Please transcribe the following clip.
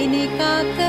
என்னை காக்க